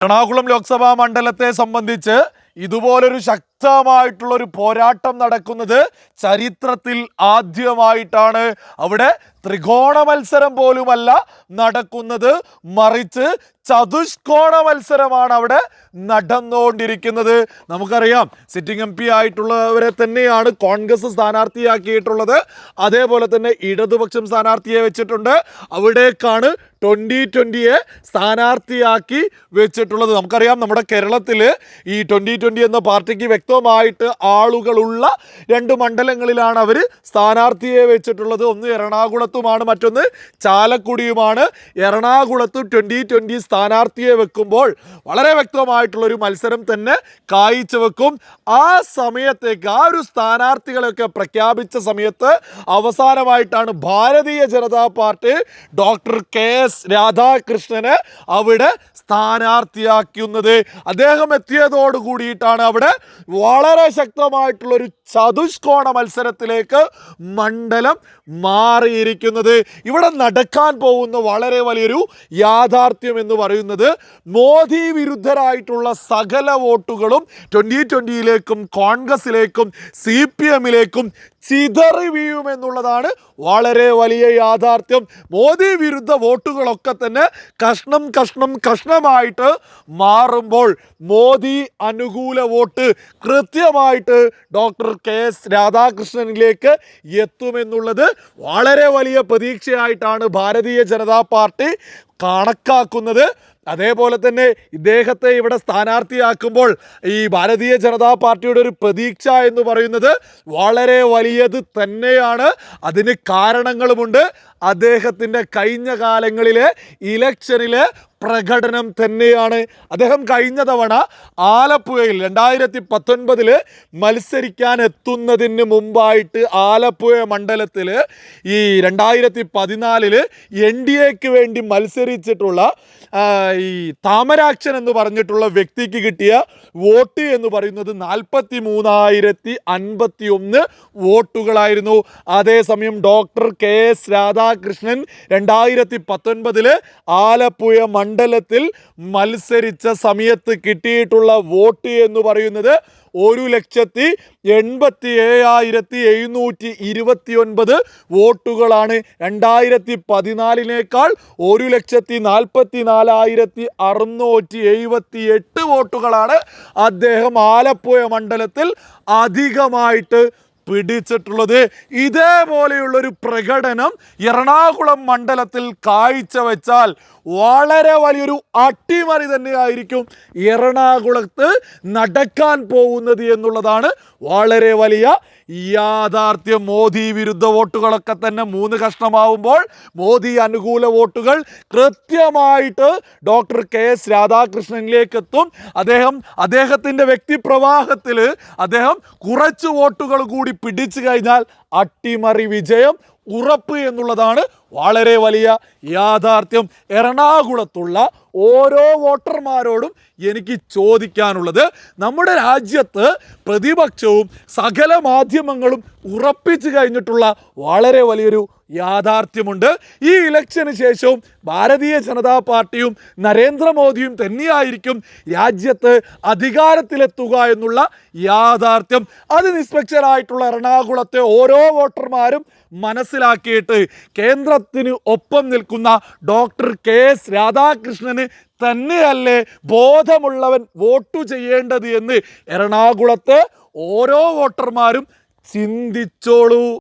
എറണാകുളം ലോക്സഭാ മണ്ഡലത്തെ സംബന്ധിച്ച് ഇതുപോലൊരു ശക്തമായിട്ടുള്ള ഒരു പോരാട്ടം നടക്കുന്നത് ചരിത്രത്തിൽ ആദ്യമായിട്ടാണ്. അവിടെ ത്രികോണ മത്സരം പോലുമല്ല നടക്കുന്നത്. മറിച്ച് ചതുഷ്കോണ മത്സരമാണ് അവിടെ നടന്നുകൊണ്ടിരിക്കുന്നത്. നമുക്കറിയാം സിറ്റിംഗ് എം പി ആയിട്ടുള്ളവരെ തന്നെയാണ് കോൺഗ്രസ് സ്ഥാനാർത്ഥിയാക്കിയിട്ടുള്ളത്. അതേപോലെ തന്നെ ഇടതുപക്ഷം സ്ഥാനാർത്ഥിയെ വെച്ചിട്ടുണ്ട്. അവിടേക്കാണ് ട്വന്റി ട്വന്റിയെ സ്ഥാനാർത്ഥിയാക്കി വെച്ചിട്ടുള്ളത്. നമുക്കറിയാം നമ്മുടെ കേരളത്തിൽ ഈ ട്വന്റി ട്വന്റി എന്ന പാർട്ടിക്ക് വ്യക്തമായിട്ട് ആളുകളുള്ള രണ്ട് മണ്ഡലങ്ങളിലാണ് അവർ സ്ഥാനാർത്ഥിയെ വെച്ചിട്ടുള്ളത്. ഒന്ന് എറണാകുളത്തുമാണ് മറ്റൊന്ന് ചാലക്കുടിയുമാണ്. എറണാകുളത്ത് ട്വന്റി ട്വന്റി സ്ഥാനാർത്ഥിയെ വെക്കുമ്പോൾ വളരെ വ്യക്തമായിട്ടുള്ളൊരു മത്സരം തന്നെ കാഴ്ചവെക്കും ആ സമയത്തേക്ക് ആ ഒരു സ്ഥാനാർത്ഥികളെയൊക്കെ പ്രഖ്യാപിച്ച സമയത്ത് അവസാനമായിട്ടാണ് Bharatiya Janata party doctor K S രാധാകൃഷ്ണനെ അവിടെ സ്ഥാനാർത്ഥിയാക്കുന്നത്. അദ്ദേഹം എത്തിയതോട് കൂടിയിട്ടാണ് അവിടെ വളരെ ശക്തമായിട്ടുള്ളൊരു ചതുഷ്കോണ മത്സരത്തിലേക്ക് മണ്ഡലം മാറിയിരിക്കുന്നത്. ഇവിടെ നടക്കാൻ പോകുന്ന വളരെ വലിയൊരു യാഥാർത്ഥ്യം എന്ന് പറയുന്നത് മോദി വിരുദ്ധരായിട്ടുള്ള സകല വോട്ടുകളും ട്വന്റി ട്വന്റിയിലേക്കും കോൺഗ്രസിലേക്കും സി പി എമ്മിലേക്കും ചിതറി വീഴുമെന്നുള്ളതാണ് വളരെ വലിയ യാഥാർത്ഥ്യം. മോദി വിരുദ്ധ വോട്ടുകളൊക്കെ തന്നെ കഷ്ണം കഷ്ണം കഷ്ണമായിട്ട് മാറുമ്പോൾ മോദി അനുകൂല വോട്ട് കൃത്യമായിട്ട് ഡോക്ടർ കെ എസ് രാധാകൃഷ്ണനിലേക്ക് എത്തുമെന്നുള്ളത് വളരെ വലിയ പ്രതീക്ഷയായിട്ടാണ് ഭാരതീയ ജനതാ പാർട്ടി കണക്കാക്കുന്നത്. അതേപോലെ തന്നെ ഇദ്ദേഹത്തെ ഇവിടെ സ്ഥാനാർത്ഥിയാക്കുമ്പോൾ ഈ ഭാരതീയ ജനതാ പാർട്ടിയുടെ ഒരു പ്രതീക്ഷ എന്ന് പറയുന്നത് വളരെ വലിയത് തന്നെയാണ്. അതിന് കാരണങ്ങളുമുണ്ട്. അദ്ദേഹത്തിന്റെ കഴിഞ്ഞ കാലങ്ങളിലെ ഇലക്ഷനിലെ പ്രകടനം തന്നെയാണ്. അദ്ദേഹം കഴിഞ്ഞ തവണ ആലപ്പുഴയിൽ രണ്ടായിരത്തി പത്തൊൻപതിൽ മത്സരിക്കാൻ എത്തുന്നതിന് മുമ്പായിട്ട് ആലപ്പുഴ മണ്ഡലത്തിൽ ഈ രണ്ടായിരത്തി പതിനാലിൽ എൻ ഡി എക്ക് വേണ്ടി മത്സരിച്ചിട്ടുള്ള ഈ താമരാക്ഷൻ എന്ന് പറഞ്ഞിട്ടുള്ള വ്യക്തിക്ക് കിട്ടിയ വോട്ട് എന്ന് പറയുന്നത് നാൽപ്പത്തി മൂന്നായിരത്തി അൻപത്തി ഒന്ന് വോട്ടുകളായിരുന്നു. അതേസമയം ഡോക്ടർ കെ എസ് രാധാകൃഷ്ണൻ രണ്ടായിരത്തി പത്തൊൻപതിൽ ആലപ്പുഴ മണ്ഡലത്തിൽ മത്സരിച്ച സമയത്ത് കിട്ടിയിട്ടുള്ള വോട്ട് എന്ന് പറയുന്നത് ഒരു ലക്ഷത്തി എൺപത്തി ഏഴായിരത്തി എഴുന്നൂറ്റി ഇരുപത്തി ഒൻപത് വോട്ടുകളാണ്. രണ്ടായിരത്തി പതിനാലിനേക്കാൾ ഒരു ലക്ഷത്തി നാൽപ്പത്തി നാലായിരത്തി അറുന്നൂറ്റി എഴുപത്തി എട്ട് വോട്ടുകളാണ് അദ്ദേഹം ആലപ്പുഴ മണ്ഡലത്തിൽ അധികമായിട്ട് പിടിച്ചിട്ടുള്ളത് ഇതേപോലെയുള്ളൊരു പ്രകടനം എറണാകുളം മണ്ഡലത്തിൽ കാഴ്ചവെച്ചാൽ വളരെ വലിയൊരു അട്ടിമറി തന്നെയായിരിക്കും എറണാകുളത്ത് നടക്കാൻ പോകുന്നത് എന്നുള്ളതാണ് വളരെ വലിയ യാഥാർത്ഥ്യം. മോദി വിരുദ്ധ വോട്ടുകളൊക്കെ തന്നെ മൂന്ന് കഷ്ണമാവുമ്പോൾ മോദി അനുകൂല വോട്ടുകൾ കൃത്യമായിട്ട് ഡോക്ടർ കെ എസ് രാധാകൃഷ്ണനിലേക്ക് എത്തും അദ്ദേഹം അദ്ദേഹത്തിന്റെ വ്യക്തിപ്രവാഹത്തിൽ അദ്ദേഹം കുറച്ച് വോട്ടുകൾ കൂടി പിടിച്ചു കഴിഞ്ഞാൽ അട്ടിമറി വിജയം ഉറപ്പ് എന്നുള്ളതാണ് വളരെ വലിയ യാഥാർത്ഥ്യം. എറണാകുളത്തുള്ള ഓരോ വോട്ടർമാരോടും എനിക്ക് ചോദിക്കാനുള്ളത് നമ്മുടെ രാജ്യത്ത് പ്രതിപക്ഷവും സകല മാധ്യമങ്ങളും ഉറപ്പിച്ചു കഴിഞ്ഞിട്ടുള്ള വളരെ വലിയൊരു യാഥാർത്ഥ്യമുണ്ട്. ഈ ഇലക്ഷന് ശേഷവും ഭാരതീയ ജനതാ പാർട്ടിയും നരേന്ദ്രമോദിയും തന്നെയായിരിക്കും രാജ്യത്ത് അധികാരത്തിലെത്തുക എന്നുള്ള യാഥാർത്ഥ്യം. അത് നിഷ്പക്ഷരായിട്ടുള്ള എറണാകുളത്തെ ഓരോ വോട്ടർമാരും മനസ്സിലാക്കിയിട്ട് കേന്ദ്രത്തിന് ഒപ്പം നിൽക്കുന്ന ഡോക്ടർ കെ എസ് രാധാകൃഷ്ണന് തന്നെയല്ലേ ബോധമുള്ളവൻ വോട്ടു ചെയ്യേണ്ടത് എന്ന് എറണാകുളത്തെ ഓരോ വോട്ടർമാരും ചിന്തിച്ചോളൂ.